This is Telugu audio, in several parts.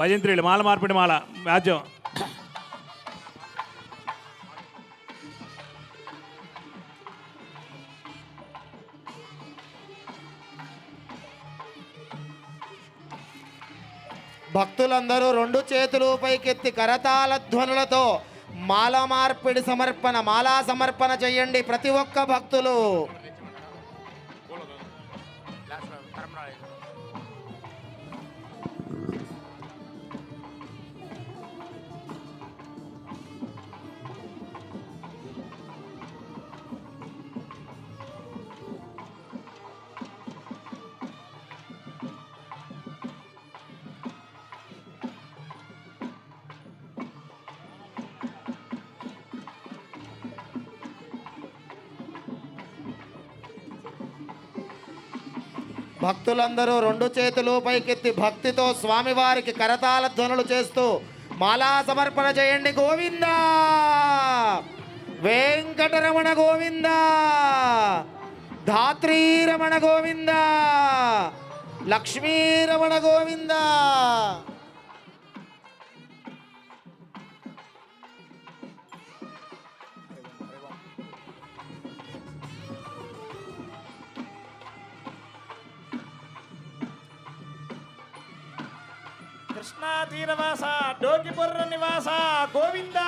భజంత్రీలు మాల మార్పిడి మాల వ్యాజ్యం. భక్తులందరూ రెండు చేతులు పైకెత్తి కరతాళ ధ్వనులతో మాల మార్పిడి సమర్పణ మాలా సమర్పణ చేయండి ప్రతి ఒక్క భక్తులు. భక్తులందరూ రెండు చేతులు పైకెత్తి భక్తితో స్వామివారికి కరతాల ధ్వనులు చేస్తూ మాలా సమర్పణ చేయండి గోవింద! వెంకటరమణ గోవింద! ధాత్రీరమణ గోవింద! లక్ష్మీరమణ గోవింద! కృష్ణా తీరవాస డోకిపుర్ర నివాస గోవింద!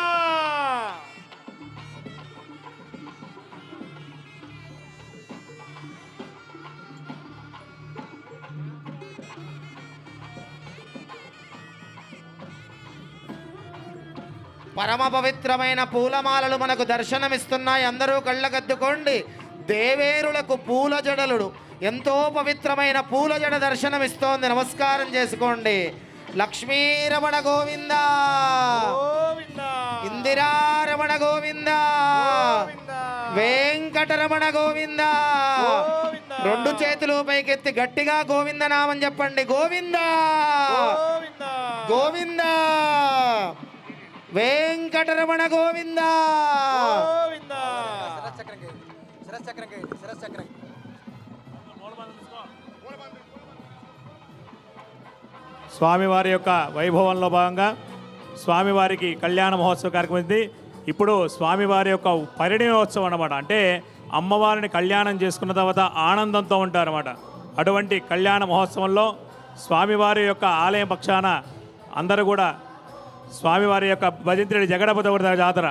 పరమ పవిత్రమైన పూలమాలలు మనకు దర్శనమిస్తున్నాయి. అందరూ కళ్ళకద్దుకోండి. దేవేరులకు పూల జడలుడు. ఎంతో పవిత్రమైన పూల జడ దర్శనమిస్తోంది. నమస్కారం చేసుకోండి. లక్ష్మీరమణ గోవింద. గోవింద. ఇందిరారమణ గోవింద. గోవింద. వెంకటరమణ గోవింద. గోవింద. రెండు చేతులు పైకెత్తి గట్టిగా గోవింద నామం చెప్పండి. గోవింద. గోవింద. గోవింద. వెంకటరమణ గోవింద. గోవింద. స్వామివారి యొక్క వైభవంలో భాగంగా స్వామివారికి కళ్యాణ మహోత్సవ కార్యక్రమం ఇది ఇప్పుడు స్వామివారి యొక్క పరిణయోత్సవం అన్నమాట. అంటే అమ్మవారిని కళ్యాణం చేసుకున్న తర్వాత ఆనందంతో ఉంటారన్నమాట. అటువంటి కళ్యాణ మహోత్సవంలో స్వామివారి యొక్క ఆలయం పక్షాన అందరూ కూడా స్వామివారి యొక్క భజంత్రుడి జగడపతి జాతర.